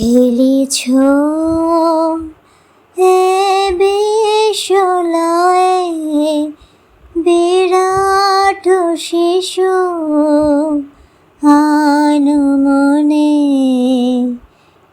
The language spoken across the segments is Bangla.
খেলেছ এ বিশ্বলয়ে বিরাট শিশু আনমনে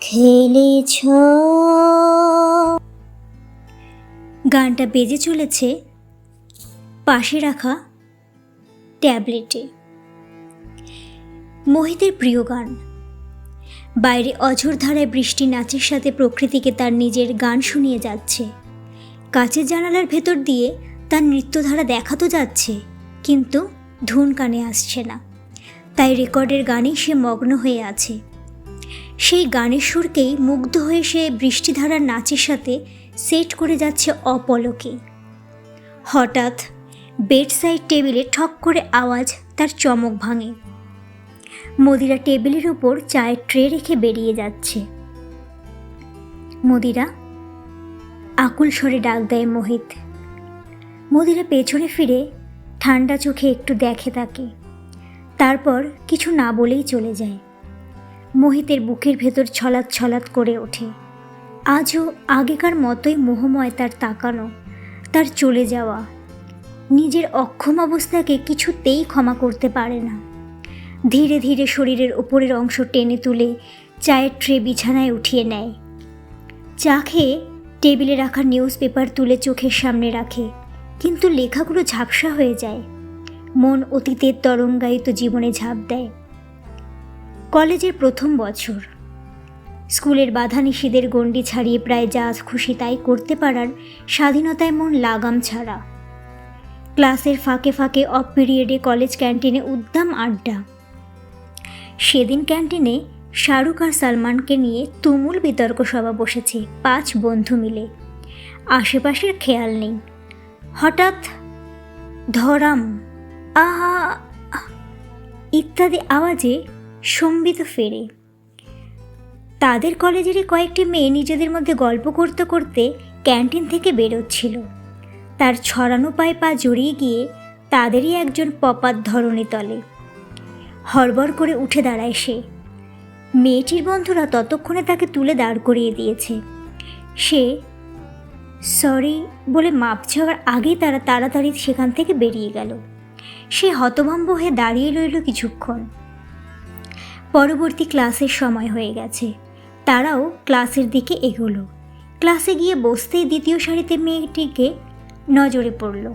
খেলেছ। গানটা বেজে চলেছে পাশে রাখা ট্যাবলেটে। মোহিতের প্রিয় গান বাইরে অঝোর ধারায় বৃষ্টি নাচের সাথে প্রকৃতিকে তার নিজের গান শুনিয়ে যাচ্ছে। কাচের জানালার ভেতর দিয়ে তার নৃত্যধারা দেখা তো যাচ্ছে, কিন্তু ধুন কানে আসছে না। তাই রেকর্ডের গানেই সে মগ্ন হয়ে আছে। সেই গানের সুরকেই মুগ্ধ হয়ে সে বৃষ্টিধারার নাচের সাথে সেট করে যাচ্ছে অপলকে। হঠাৎ বেড সাইড টেবিলে ঠক করে আওয়াজ তার চমক ভাঙে। মদিরা টেবিলের উপর চায়ের ট্রে রেখে বেরিয়ে যাচ্ছে। মদিরা আকুল স্বরে ডাক দেয় মোহিত। মদিরা পেছনে ফিরে ঠান্ডা চোখে একটু দেখে তাকে। তারপর কিছু না বলেই চলে যায়। মোহিতের বুকের ভেতর ছলাৎ ছলাৎ করে ওঠে। আজও আগেকার মতোই মোহময় তার তাকানো, তার চলে যাওয়া। নিজের অক্ষম অবস্থাকে কিছুতেই ক্ষমা করতে পারে না। ধীরে ধীরে শরীরের ওপরের অংশ টেনে তুলে চায়ের ট্রে বিছানায় উঠিয়ে নেয়। চা খেয়ে টেবিলে রাখা নিউজ পেপার তুলে চোখের সামনে রাখে, কিন্তু লেখাগুলো ঝাপসা হয়ে যায়। মন অতীতের তরঙ্গায়িত জীবনে ঝাঁপ দেয়। কলেজের প্রথম বছর। স্কুলের বাধা নিষেধের গণ্ডি ছাড়িয়ে প্রায় যা খুশি তাই করতে পারার স্বাধীনতায় মন লাগাম ছাড়া। ক্লাসের ফাঁকে ফাঁকে অফ পিরিয়ডে কলেজ ক্যান্টিনে উদ্দাম আড্ডা। সেদিন ক্যান্টিনে শাহরুখ আর সালমানকে নিয়ে তুমুল বিতর্ক সভা বসেছে পাঁচ বন্ধু মিলে। আশেপাশের খেয়াল নেই। হঠাৎ ধরাম, আহা, ইত্যাদি আওয়াজে সম্বিত ফেরে। তাদের কলেজেরই কয়েকটি মেয়ে নিজেদের মধ্যে গল্প করতে করতে ক্যান্টিন থেকে বেরোচ্ছিল। তার ছড়ানো পায়ে পা জড়িয়ে গিয়ে তাদেরই একজন পপাত ধরণী তলে। হড়বড় করে উঠে দাঁড়ায় সে। মেয়েটির বন্ধুরা ততক্ষণে তাকে তুলে দাঁড় করিয়ে দিয়েছে। সে, সরি বলে মাপ চাওয়ার আগেই তারা তাড়াতাড়ি সেখান থেকে বেরিয়ে গেল। সে হতভম্ব হয়ে দাঁড়িয়ে রইল কিছুক্ষণ। পরবর্তী ক্লাসের সময় হয়ে গেছে। তারাও ক্লাসের দিকে এগোলো। ক্লাসে গিয়ে বসতেই দ্বিতীয় সারিতে মেয়েটিকে নজরে পড়ল।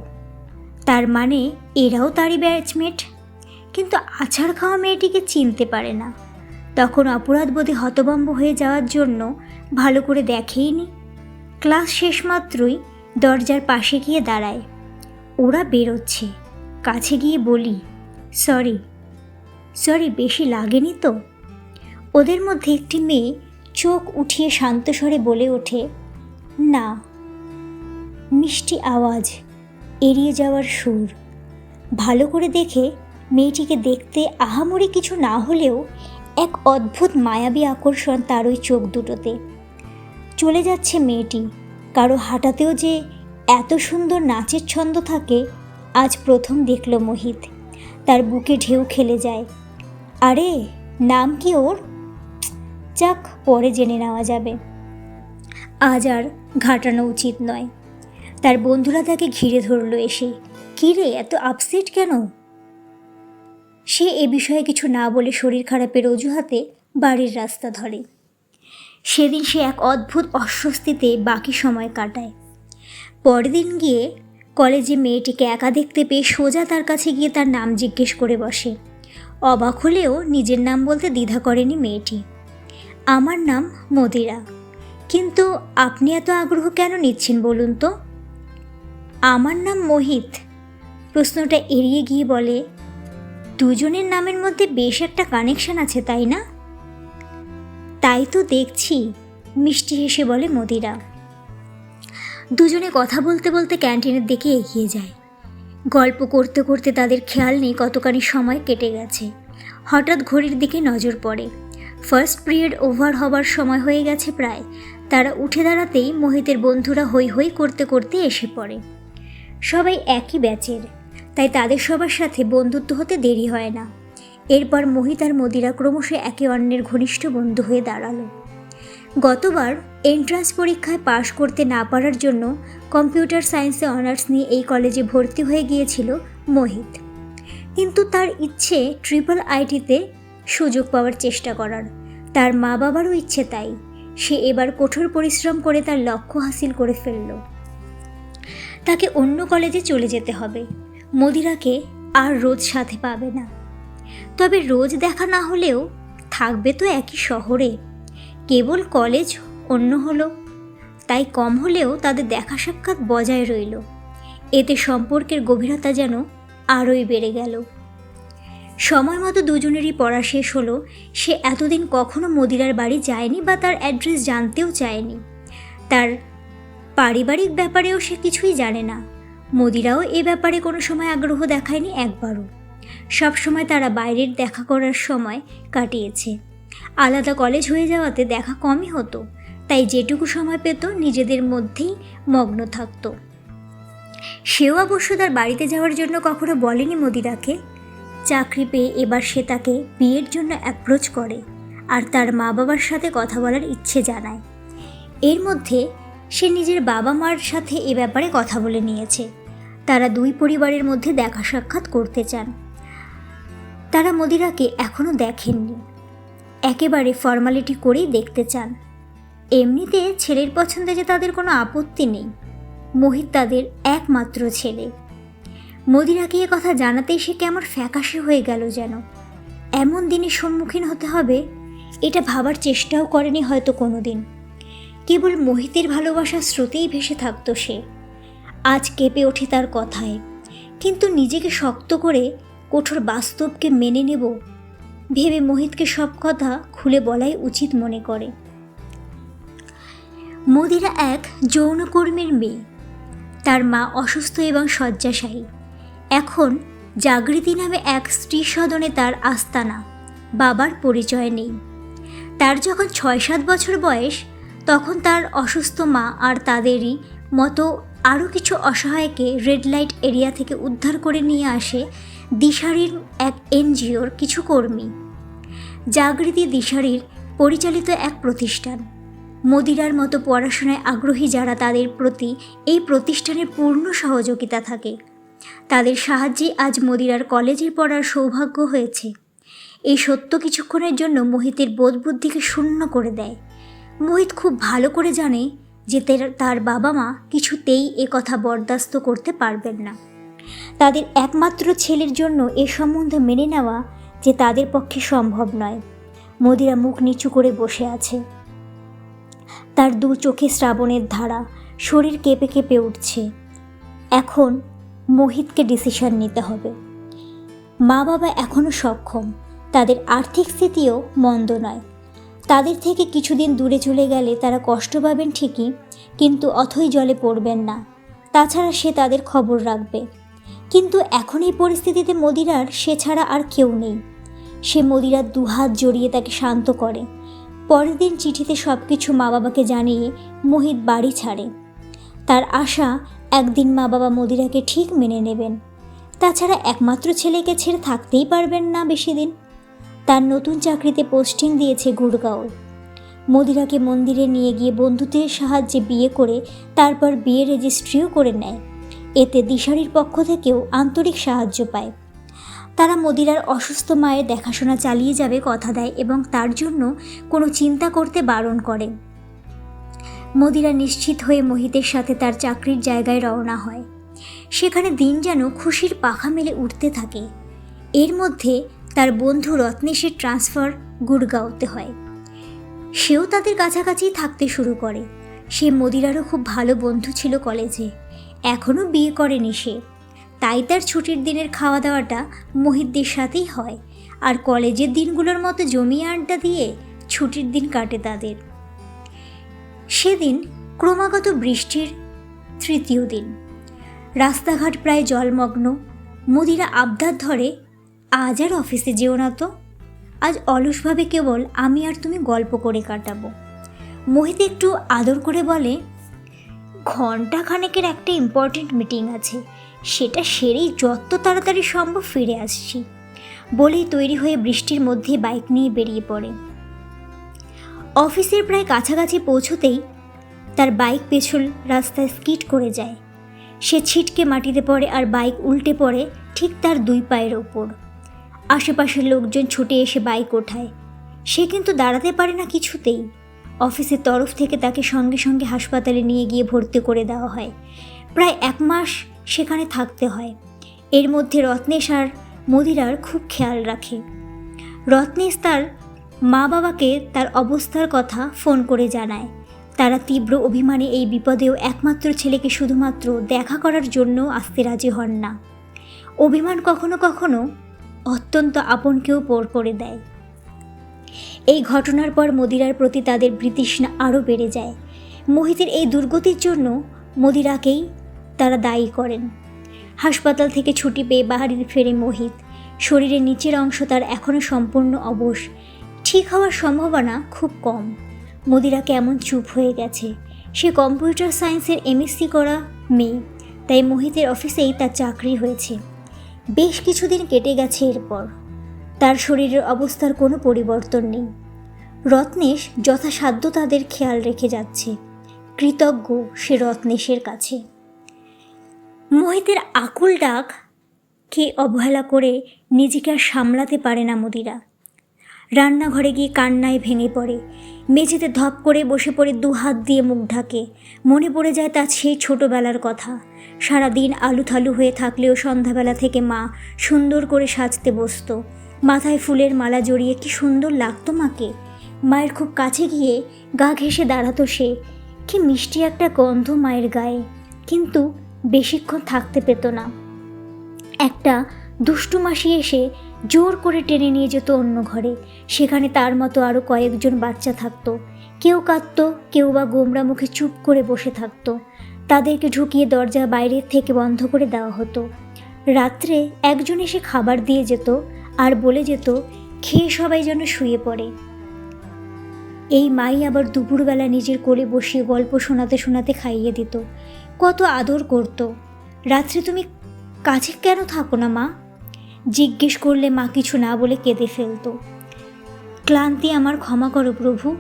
তার মানে এরাও তারই ব্যাচমেট। কিন্তু আছাড় খাওয়া মেয়েটিকে চিনতে পারে না। তখন অপরাধবোধে হতভম্ব হয়ে যাওয়ার জন্য ভালো করে দেখেইনি। ক্লাস শেষ মাত্রই দরজার পাশে গিয়ে দাঁড়ায়। ওরা বেরোচ্ছে। কাছে গিয়ে বলি, সরি সরি, বেশি লাগেনি তো? ওদের মধ্যে একটি মেয়ে চোখ উঠিয়ে শান্ত স্বরে বলে ওঠে, না। মিষ্টি আওয়াজ, এড়িয়ে যাওয়ার সুর। ভালো করে দেখে মেয়েটিকে দেখতে আহামরি কিছু না হলেও এক অদ্ভুত মায়াবী আকর্ষণ তার ওই চোখ দুটোতে। চলে যাচ্ছে মেয়েটি। কারও হাঁটাতেও যে এত সুন্দর নাচের ছন্দ থাকে, আজ প্রথম দেখল মোহিত। তার বুকে ঢেউ খেলে যায়। আরে, নাম কি ওর? যাক, পরে জেনে নেওয়া যাবে। আজ আর ঘাটানো উচিত নয়। তার বন্ধুরা তাকে ঘিরে ধরলো এসে। কী রে, এত আপসেট কেন? সে এ বিষয়ে কিছু না বলে শরীর খারাপের অজুহাতে বাড়ির রাস্তা ধরে। সেদিন সে এক অদ্ভুত অস্বস্তিতে বাকি সময় কাটায়। পরের দিন গিয়ে কলেজে মেয়েটিকে একা দেখতে পেয়ে সোজা তার কাছে গিয়ে তার নাম জিজ্ঞেস করে বসে। অবাক হলেও নিজের নাম বলতে দ্বিধা করেনি মেয়েটি। আমার নাম মদিরা। কিন্তু আপনি এত আগ্রহ কেন নিচ্ছেন বলুন তো? আমার নাম মোহিত। প্রশ্নটা এড়িয়ে গিয়ে বলে দুজনের নামের মধ্যে বেশ একটা কানেকশন আছে, তাই না? তাই তো দেখছি, মিষ্টি হেসে বলে মদিরা। দুজনে কথা বলতে বলতে ক্যান্টিনের দিকে এগিয়ে যায়। গল্প করতে করতে তাদের খেয়াল নেই কতখানি সময় কেটে গেছে। হঠাৎ ঘড়ির দিকে নজর পড়ে। ফার্স্ট পিরিয়ড ওভার হবার সময় হয়ে গেছে প্রায়। তারা উঠে দাঁড়াতেই মোহিতের বন্ধুরা হই হই করতে করতে এসে পড়ে। সবাই একই ব্যাচের তাই তাদের সবার সাথে বন্ধুত্ব হতে দেরি হয় না। এরপর মোহিত আর মদিরা ক্রমশ একে অন্যের ঘনিষ্ঠ বন্ধু হয়ে দাঁড়াল। গতবার এন্ট্রান্স পরীক্ষায় পাশ করতে না পারার জন্য কম্পিউটার সায়েন্সে অনার্স নিয়ে এই কলেজে ভর্তি হয়ে গিয়েছিল মোহিত। কিন্তু তার ইচ্ছে ট্রিপল আইটিতে সুযোগ পাওয়ার চেষ্টা করার। তার মা বাবারও ইচ্ছে তাই। সে এবার কঠোর পরিশ্রম করে তার লক্ষ্য হাসিল করে ফেলল। তাকে অন্য কলেজে চলে যেতে হবে। মদিরাকে আর রোজ সাথে পাবে না। তবে রোজ দেখা না হলেও থাকবে তো একই শহরে। কেবল কলেজ অন্য হলো। তাই কম হলেও তাদের দেখা সাক্ষাৎ বজায় রইল। এতে সম্পর্কের গভীরতা যেন আরোই বেড়ে গেল। সময় মতো দুজনেরই পড়া শেষ হলো। সে এতদিন কখনো মদিরার বাড়ি যায়নি বা তার অ্যাড্রেস জানতেও চায়নি। তার পারিবারিক ব্যাপারেও সে কিছুই জানে না। মদিরাও এ ব্যাপারে কোনো সময় আগ্রহ দেখায়নি একবারও। সব সময় তারা বাইরের দেখা করার সময় কাটিয়েছে। আলাদা কলেজ হয়ে যাওয়াতে দেখা কমই হতো, তাই যেটুকু সময় পেত নিজেদের মধ্যেই মগ্ন থাকতো। সেও অবশ্য তার বাড়িতে যাওয়ার জন্য কখনো বলেনি মোদিরাকে। চাকরি পেয়ে এবার সে তাকে বিয়ের জন্য অ্যাপ্রোচ করে, আর তার মা বাবার সাথে কথা বলার ইচ্ছে জানায়। এর মধ্যে সে নিজের বাবা মার সাথে এ ব্যাপারে কথা বলে নিয়েছে। তারা দুই পরিবারের মধ্যে দেখা সাক্ষাৎ করতে চান। তারা মদিরাকে এখনও দেখেননি। একেবারে ফর্মালিটি করেই দেখতে চান। এমনিতে ছেলের পছন্দে যে তাদের কোনো আপত্তি নেই। মোহিত তাদের একমাত্র ছেলে। মদিরাকে এ কথা জানাতেই সে কেমন ফ্যাকাশে হয়ে গেল যেন। এমন দিনের সম্মুখীন হতে হবে, এটা ভাবার চেষ্টাও করেনি হয়তো কোনো দিন কেবল মোহিতের ভালোবাসার স্রোতেই ভেসে থাকতো সে। আজ কেঁপে ওঠে তার কথায়। কিন্তু নিজেকে শক্ত করে কঠোর বাস্তবকে মেনে নেব ভেবে মোহিতকে সব কথা খুলে বলাই উচিত মনে করে। মদিরা এক যৌনকর্মীর মেয়ে। তার মা অসুস্থ এবং শয্যাশায়ী। এখন জাগৃতি নামে এক স্ত্রী সদনে তার আস্তানা, বাবার পরিচয় নেই। তার যখন ছয় সাত বছর বয়স তখন তার অসুস্থ মা আর তাদেরই মতো আরও কিছু অসহায়কে রেড লাইট এরিয়া থেকে উদ্ধার করে নিয়ে আসে দিশারির এক এনজিওর কিছু কর্মী। জাগৃতি দিশারির পরিচালিত এক প্রতিষ্ঠান। মদিরার মতো পড়াশোনায় আগ্রহী যারা তাদের প্রতি এই প্রতিষ্ঠানের পূর্ণ সহযোগিতা থাকে। তাদের সাহায্যে আজ মদিরার কলেজে পড়ার সৌভাগ্য হয়েছে। এই সত্য কিছুক্ষণের জন্য মোহিতের বোধবুদ্ধিকে শূন্য করে দেয়। মোহিত খুব ভালো করে জানে যে তের- বাবা মা কিছুতেই এ কথা বরদাস্ত করতে পারবেন না। তাদের একমাত্র ছেলের জন্য এ সম্বন্ধে মেনে নেওয়া যে তাদের পক্ষে সম্ভব নয়। মদিরা মুখ নিচু করে বসে আছে। তার দু চোখে শ্রাবণের ধারা, শরীর কেঁপে কেঁপে উঠছে। এখন মোহিতকে ডিসিশন নিতে হবে। মা বাবা এখনও সক্ষম, তাদের আর্থিক স্থিতিও মন্দ নয়। তাদের থেকে কিছুদিন দূরে চলে গেলে তারা কষ্ট পাবেন ঠিকই, কিন্তু অথই জলে পড়বেন না। তাছাড়া সে তাদের খবর রাখবে। কিন্তু এখন এই পরিস্থিতিতে মদিরার সে ছাড়া আর কেউ নেই। সে মদিরার দুহাত জড়িয়ে তাকে শান্ত করে। পরের দিন চিঠিতে সব কিছু মা বাবাকে জানিয়ে মোহিত বাড়ি ছাড়ে। তার আশা, একদিন মা বাবা মদিরাকে ঠিক মেনে নেবেন। তাছাড়া একমাত্র ছেলেকে ছেড়ে থাকতেই পারবেন না বেশি দিন। তার নতুন চাকরিতে পোস্টিং দিয়েছে গুড়গাঁও। মদিরাকে মন্দিরে নিয়ে গিয়ে বন্ধুদের সাহায্যে বিয়ে করে তারপর বিয়ে রেজিস্ট্রিও করে নেয়। এতে দিশারির পক্ষ থেকেও আন্তরিক সাহায্য পায়। তারা মদিরার অসুস্থ মায়ের দেখাশোনা চালিয়ে যাবে কথা দেয় এবং তার জন্য কোনো চিন্তা করতে বারণ করে। মদিরা নিশ্চিত হয়ে মোহিতের সাথে তার চাকরির জায়গায় রওনা হয়। সেখানে দিন যেন খুশির পাখা মেলে উঠতে থাকে। এর মধ্যে তার বন্ধু রত্নেশের ট্রান্সফার গুড়গাঁওতে হয়। সেও তাদের কাছাকাছি থাকতে শুরু করে। সে মদিরারও খুব ভালো বন্ধু ছিল কলেজে। এখনও বিয়ে করেনি সে। তাই তার ছুটির দিনের খাওয়া দাওয়াটা মোহিতদের সাথেই হয়। আর কলেজের দিনগুলোর মতো জমিয়ে আড্ডা দিয়ে ছুটির দিন কাটে তাদের। সেদিন ক্রমাগত বৃষ্টির তৃতীয় দিন। রাস্তাঘাট প্রায় জলমগ্ন। মুদিরা আবদার ধরে আজ আর অফিসে যেও না তো। আজ অলসভাবে কেবল আমি আর তুমি গল্প করে কাটাবো। মোহিত একটু আদর করে বলে ঘণ্টা খানেকের একটা ইম্পর্টেন্ট মিটিং আছে। সেটা সেরেই যত তাড়াতাড়ি সম্ভব ফিরে আসছি। বলেই তৈরি হয়ে বৃষ্টির মধ্যে বাইক নিয়ে বেরিয়ে পড়ে। অফিসের প্রায় কাছাকাছি পৌঁছতেই তার বাইক পেছল রাস্তায় স্কিট করে যায়। সে ছিটকে মাটিতে পড়ে আর বাইক উল্টে পড়ে ঠিক তার দুই পায়ের ওপর। আশেপাশের লোকজন ছুটে এসে বাইক ওঠায়। সে কিন্তু দাঁড়াতে পারে না কিছুতেই। অফিসের তরফ থেকে তাকে সঙ্গে সঙ্গে হাসপাতালে নিয়ে গিয়ে ভর্তি করে দেওয়া হয়। প্রায় এক মাস সেখানে থাকতে হয়। এর মধ্যে রত্নেশ আর মদিরার খুব খেয়াল রাখে। রত্নেশ তার মা বাবাকে তার অবস্থার কথা ফোন করে জানায়। তারা তীব্র অভিমানে এই বিপদেও একমাত্র ছেলেকে শুধুমাত্র দেখা করার জন্য আসতে রাজি হন না। অভিমান কখনো কখনো অত্যন্ত আপনকেও পর করে দেয়। এই ঘটনার পর মদিরার প্রতি তাদের বৃতৃষ্ণা আরও বেড়ে যায়। মোহিতের এই দুর্গতির জন্য মদিরাকেই তারা দায়ী করেন। হাসপাতাল থেকে ছুটি পেয়ে বাড়ি ফেরে মোহিত। শরীরের নিচের অংশ তার এখনও সম্পূর্ণ অবশ। ঠিক হওয়ার সম্ভাবনা খুব কম। মদিরা কেমন চুপ হয়ে গেছে। সে কম্পিউটার সায়েন্সের এমএসসি করা মেয়ে। তাই মোহিতের অফিসেই তার চাকরি হয়েছে। বেশ কিছুদিন কেটে গেছে এরপর। তার শরীরের অবস্থার কোনো পরিবর্তন নেই। রত্নেশ যথাসাধ্য তাদের খেয়াল রেখে যাচ্ছে। কৃতজ্ঞ সে রত্নেশের কাছে। মোহিতের আকুল ডাক কে অবহেলা করে নিজেকে আর সামলাতে পারে না মদিরা। রান্নাঘরে গিয়ে কান্নায় ভেঙে পড়ে। মেঝেতে ধপ করে বসে পড়ে দু হাত দিয়ে মুখ ঢাকে। মনে পড়ে যায় তার সেই ছোটোবেলার কথা। সারাদিন আলুথালু হয়ে থাকলেও সন্ধ্যাবেলা থেকে মা সুন্দর করে সাজতে বসতো। মাথায় ফুলের মালা জড়িয়ে কি সুন্দর লাগতো মাকে। মায়ের খুব কাছে গিয়ে গা ঘেঁষে দাঁড়াতো সে। কি মিষ্টি একটা গন্ধ মায়ের গায়ে। কিন্তু বেশিক্ষণ থাকতে পেত না। একটা দুষ্টু মাসি এসে জোর করে টেনে নিয়ে যেত অন্য ঘরে। সেখানে তার মতো আরও কয়েকজন বাচ্চা থাকতো। কেউ কাঁদতো, কেউ বা গোমরা মুখে চুপ করে বসে থাকতো। তাদেরকে ঢুকিয়ে দরজা বাইরের থেকে বন্ধ করে দেওয়া হতো। রাত্রে একজন এসে খাবার দিয়ে যেত আর বলে যেত, খেয়ে সবাই যেন শুয়ে পড়ে। এই মাই আবার দুপুরবেলা নিজের কোলে বসিয়ে গল্প শোনাতে শোনাতে খাইয়ে দিত। কত আদর করতো। রাত্রে তুমি কাছে কেন থাকো না মা? জিজ্ঞেস করলে মা কিছু না বলে কেঁদে ফেলতো। ক্লান্তি আমার ক্ষমা করো প্রভু,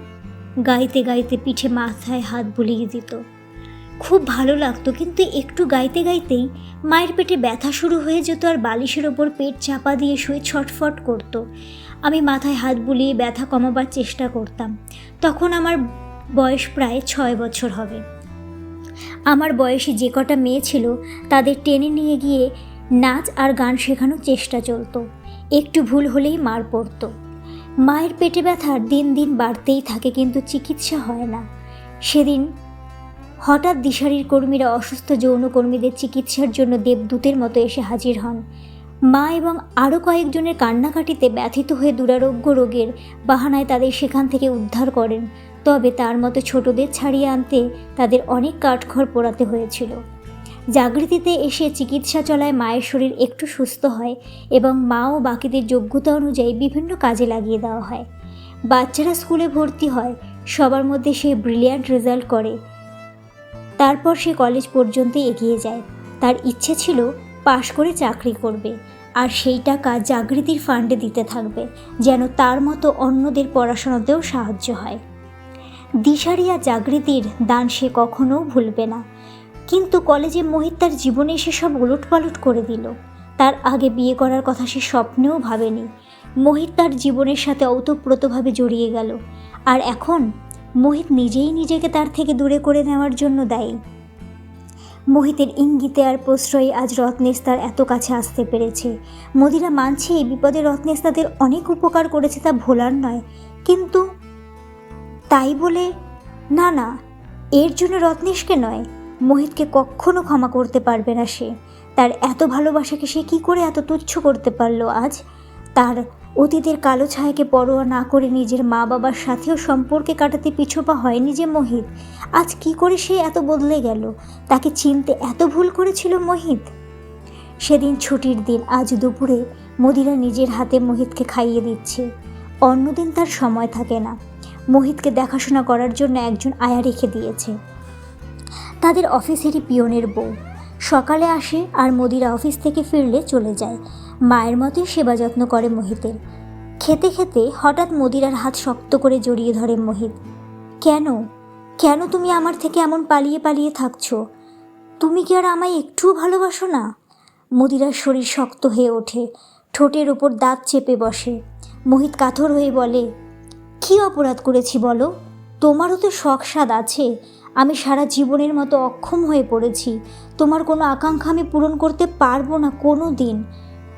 গাইতে গাইতে পিঠে মাথায় হাত বুলিয়ে দিত। খুব ভালো লাগতো, কিন্তু একটু গাইতে গাইতেই মায়ের পেটে ব্যথা শুরু হয়ে যেত আর বালিশের ওপর পেট চাপা দিয়ে শুয়ে ছটফট করতো। আমি মাথায় হাত বুলিয়ে ব্যথা কমাবার চেষ্টা করতাম। তখন আমার বয়স প্রায় ছয় বছর হবে। আমার বয়সী যে কটা মেয়ে ছিল, তাদের টেনে নিয়ে গিয়ে নাচ আর গান শেখানোর চেষ্টা চলতো। একটু ভুল হলেই মার পড়তো। মায়ের পেটে ব্যথার দিন দিন বাড়তেই থাকে কিন্তু চিকিৎসা হয় না। সেদিন হঠাৎ দিশারির কর্মীরা অসুস্থ যৌনকর্মীদের চিকিৎসার জন্য দেবদূতের মতো এসে হাজির হন। মা এবং আরও কয়েকজনের কান্নাকাটিতে ব্যথিত হয়ে দুরারোগ্য রোগের বাহানায় তাদের সেখান থেকে উদ্ধার করেন। তবে তার মতো ছোটদের ছাড়িয়ে আনতে তাদের অনেক কাঠখড় পোড়াতে হয়েছিল। জাগৃতিতে এসে চিকিৎসা চলায় মায়ের শরীর একটু সুস্থ হয় এবং মা ও বাকিদের যোগ্যতা অনুযায়ী বিভিন্ন কাজে লাগিয়ে দেওয়া হয়। বাচ্চারা স্কুলে ভর্তি হয়, সবার মধ্যে সে ব্রিলিয়ান্ট রেজাল্ট করে। তারপর সে কলেজ পর্যন্ত এগিয়ে যায়। তার ইচ্ছে ছিল পাশ করে চাকরি করবে আর সেই টাকা জাগৃতির ফান্ডে দিতে থাকবে, যেন তার মতো অন্যদের পড়াশোনাতেও সাহায্য হয়। দিশারিয়া জাগৃতির দান সে কখনো ভুলবে না। কিন্তু কলেজে মোহিত তার জীবনে এসে সব উলটপালট করে দিল। তার আগে বিয়ে করার কথা সে স্বপ্নেও ভাবেনি। মোহিত তার জীবনের সাথে ওতপ্রোতভাবে জড়িয়ে গেল। আর এখন মোহিত নিজেই নিজেকে তার থেকে দূরে করে নেওয়ার জন্য দায়ী। মোহিতের ইঙ্গিতে আর প্রশ্রয়ে আজ রত্নেশ তার এত কাছে আসতে পেরেছে। মদিরা মানছে এই বিপদে রত্নেশ তাদের অনেক উপকার করেছে তা ভোলার নয়। কিন্তু তাই বলে, না না, এর জন্য রত্নেশকে নয় মোহিতকে কখনো ক্ষমা করতে পারবে না সে। তার এত ভালোবাসাকে সে কি করে এত তুচ্ছ করতে পারল আজ? তার অতীতের কালো ছায়াকে পরোয়া না করে নিজের মা বাবার সাথেও সম্পর্কে কাটাতে পিছোপা হয়নি যে মোহিত। আজ কি করে সে এত বদলে গেল? তাকে চিনতে এত ভুল করেছিল মোহিত? সেদিন ছুটির দিন আজ দুপুরে মদিরা নিজের হাতে মোহিতকে খাইয়ে দিচ্ছে। অন্যদিন তার সময় থাকে না। মোহিতকে দেখাশোনা করার জন্য একজন আয়া রেখে দিয়েছে। তাদের অফিসেরই পিয়নের বউ। সকালে আসে আর মদিরা অফিস থেকে ফিরলে চলে যায়। মায়ের মতোই সেবা যত্ন করে মোহিতের। খেতে খেতে হঠাৎ মদিরার হাত শক্ত করে জড়িয়ে ধরে মোহিত। কেন? কেন তুমি আমার থেকে এমন পালিয়ে পালিয়ে থাকছো? তুমি কি আর আমায় একটুও ভালোবাসো না? মদিরার শরীর শক্ত হয়ে ওঠে। ঠোঁটের ওপর দাঁত চেপে বসে। মোহিত কাথর হয়ে বলে, কি অপরাধ করেছি বলো? তোমারও তো শখ স্বাদ আছে। আমি সারা জীবনের মতো অক্ষম হয়ে পড়েছি। তোমার কোনো আকাঙ্ক্ষা আমি পূরণ করতে পারব না কোনো দিন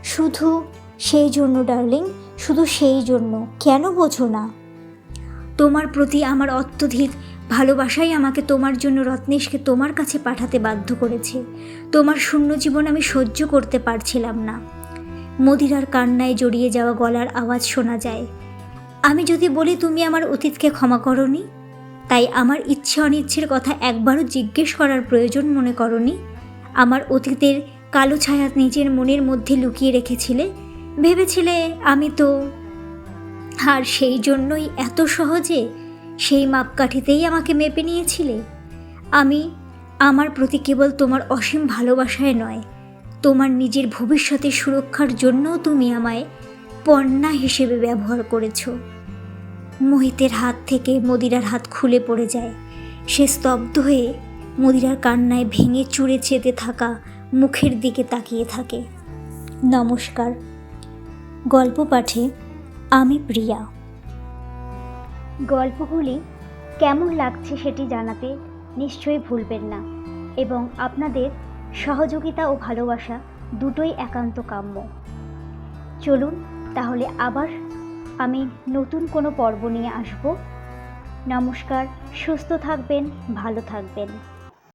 শুধু সেই জন্য, ডার্লিং, শুধু সেই জন্য। কেন বোঝো না? তোমার প্রতি আমার অত্যধিক ভালোবাসাই আমাকে তোমার জন্য রত্নেশকে তোমার কাছে পাঠাতে বাধ্য করেছে। তোমার শূন্য জীবন আমি সহ্য করতে পারছিলাম না। মদিরার কান্নায় জড়িয়ে যাওয়া গলার আওয়াজ শোনা যায়। আমি যদি বলি তুমি আমার অতীতকে ক্ষমা করনি, তাই আমার ইচ্ছে অনিচ্ছের কথা একবারও জিজ্ঞেস করার প্রয়োজন মনে করনি। আমার অতীতের কালো ছায়া নিজের মনের মধ্যে লুকিয়ে রেখেছিলে। ভেবেছিলে আমি তো আর সেই জন্যই এত সহজে সেই মাপকাঠিতেই আমাকে মেপে নিয়েছিলে। আমি, আমার প্রতি কেবল তোমার অসীম ভালোবাসায় নয়, তোমার নিজের ভবিষ্যতের সুরক্ষার জন্যও তুমি আমায় পণ্যা হিসেবে ব্যবহার করেছ। মোহিতের হাত থেকে মদিরার হাত খুলে পড়ে যায়। সে স্তব্ধ হয়ে মদিরার কান্নায় ভেঙে চুরে চেতে থাকা মুখের দিকে তাকিয়ে থাকে। নমস্কার। গল্প পাঠে আমি প্রিয়া। গল্পগুলি কেমন লাগছে সেটি জানাতে নিশ্চয়ই ভুলবেন না এবং আপনাদের সহযোগিতা ও ভালোবাসা দুটোই একান্ত কাম্য। চলুন তাহলে আবার আমি নতুন কোনো পর্ব নিয়ে আসব। নমস্কার সুস্থ থাকবেন ভালো থাকবেন।